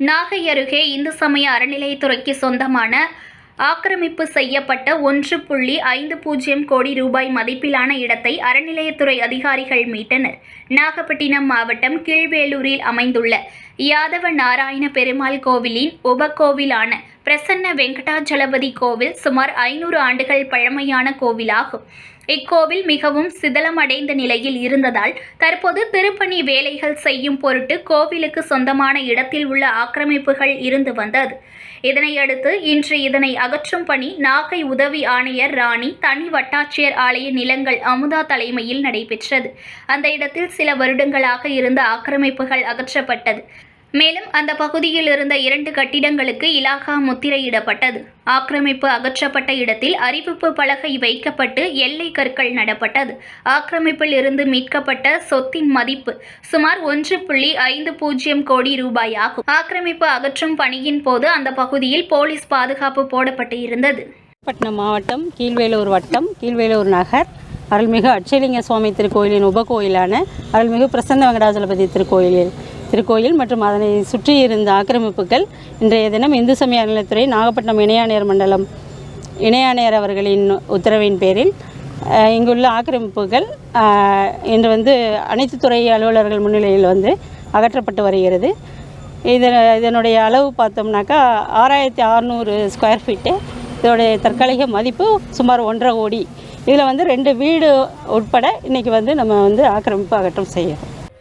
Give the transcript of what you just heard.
நாகை அருகே இந்து சமய அறநிலையத்துறைக்கு சொந்தமான ஆக்கிரமிப்பு செய்யப்பட்ட ஒன்று புள்ளி ஐந்து பூஜ்ஜியம் கோடி ரூபாய் மதிப்பிலான இடத்தை அறநிலையத்துறை அதிகாரிகள் மீட்டனர். நாகப்பட்டினம் மாவட்டம் கீழ்வேலூரில் அமைந்துள்ள யாதவ நாராயண பெருமாள் கோவிலின் உபகோவிலான பிரசன்ன வெங்கடாஜலபதி கோவில் சுமார் ஐநூறு ஆண்டுகள் பழமையான கோவிலாகும். இக்கோவில் மிகவும் சிதலமடைந்த நிலையில் இருந்ததால் தற்போது திருப்பணி வேலைகள் செய்யும் பொருட்டு கோவிலுக்கு சொந்தமான இடத்தில் உள்ள ஆக்கிரமிப்புகள் இருந்து வந்தது. இதனையடுத்து இன்று இதனை அகற்றும் பணி நாகை உதவி ஆணையர் ராணி தனி வட்டாட்சியர் ஆலய நிலங்கள் அமுதா தலைமையில் நடைபெற்றது. அந்த இடத்தில் சில வருடங்களாக இருந்த ஆக்கிரமிப்புகள் அகற்றப்பட்டது. மேலும் அந்த பகுதியில் இருந்த இரண்டு கட்டிடங்களுக்கு இலாகா முத்திரையிடப்பட்டது. ஆக்கிரமிப்பு அகற்றப்பட்ட இடத்தில் அறிவிப்பு பலகை வைக்கப்பட்டு எல்லை கற்கள் நடப்பட்டது. ஆக்கிரமிப்பில் இருந்து மீட்கப்பட்ட சொத்தின் மதிப்பு சுமார் ஒன்று புள்ளி ஐந்து பூஜ்ஜியம் கோடி ரூபாய் ஆகும் ஆக்கிரமிப்பு அகற்றும் பணியின் போது அந்த பகுதியில் போலீஸ் பாதுகாப்பு போடப்பட்டு இருந்தது. பட்டினம் மாவட்டம் கீழ்வேலூர் வட்டம் கீழ்வேலூர் நகர் அருள்மிகு அட்சலிங்க சுவாமி திருக்கோயிலின் உபகோயிலான அருள்மிகு பிரசன்ன வெங்கடாஜலபதி திருக்கோயிலில். திருக்கோயில் மற்றும் அதனை சுற்றி இருந்த ஆக்கிரமிப்புகள் இன்றைய தினம் இந்து சமய அறநிலையத்துறை நாகப்பட்டினம் இணையாணையர் மண்டலம் இணையாணையர் அவர்களின் உத்தரவின் பேரில் இங்குள்ள ஆக்கிரமிப்புகள் இன்று வந்து அனைத்து துறை அலுவலர்கள் முன்னிலையில் வந்து அகற்றப்பட்டு வருகிறது. இது இதனுடைய அளவு பார்த்தோம்னாக்கா ஆறாயிரத்தி அறநூறு ஸ்கொயர் ஃபீட்டு இதோடைய தற்காலிக மதிப்பு சுமார் ஒன்றரை கோடி. இதில் வந்து ரெண்டு வீடு உட்பட இன்றைக்கி வந்து நம்ம வந்து ஆக்கிரமிப்பு அகற்றம் செய்யணும்